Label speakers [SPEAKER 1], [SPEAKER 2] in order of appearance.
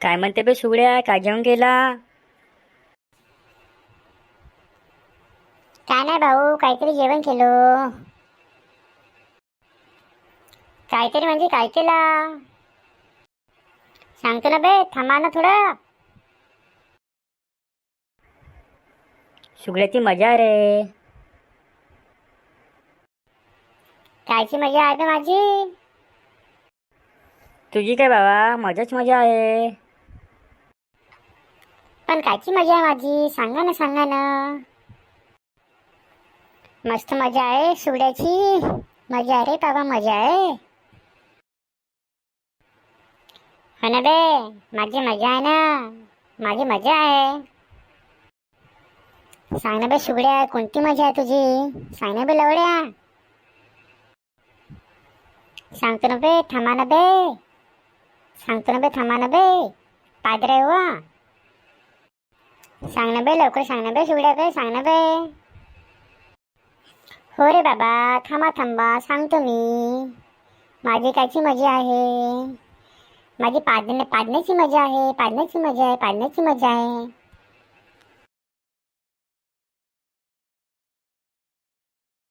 [SPEAKER 1] काय म्हणते बे सुगड्या? काय जेवण केला?
[SPEAKER 2] काय नाही भाऊ काहीतरी जेवण केलं. काहीतरी म्हणजे काय केला? सांगतो ना बे थांबा ना थोडं.
[SPEAKER 1] सुगड्याची मजा रे.
[SPEAKER 2] कायची मजा आहे बे माझी?
[SPEAKER 1] तुझी काय बाबा? मजाच मजा आहे.
[SPEAKER 2] पण कायची मजा आहे माझी? सांगा ना सांगा ना. मस्त मजा आहे सुड्याची मजा आहे रे बाबा मजा आहे. हो ना बे माझी मजा आहे ना. माझी मजा आहे. सांग ना बे सुगड्या कोणती मजा आहे तुझी? सांग ना बे लवड्या. सांगतो ना बे थांबा ना बे. सांगतो ना बे थांबा ना बे. पादरे वा. सांग ना बे लवकर सांग ना बे शिवड्या बे सांग ना बे हो रे बाबा थांबा थांबा सांगतो मी. माझी कायची मजा आहे? माझी पाडणे पाडण्याची मजा आहे पाडण्याची मजा आहे पाडण्याची मजा आहे.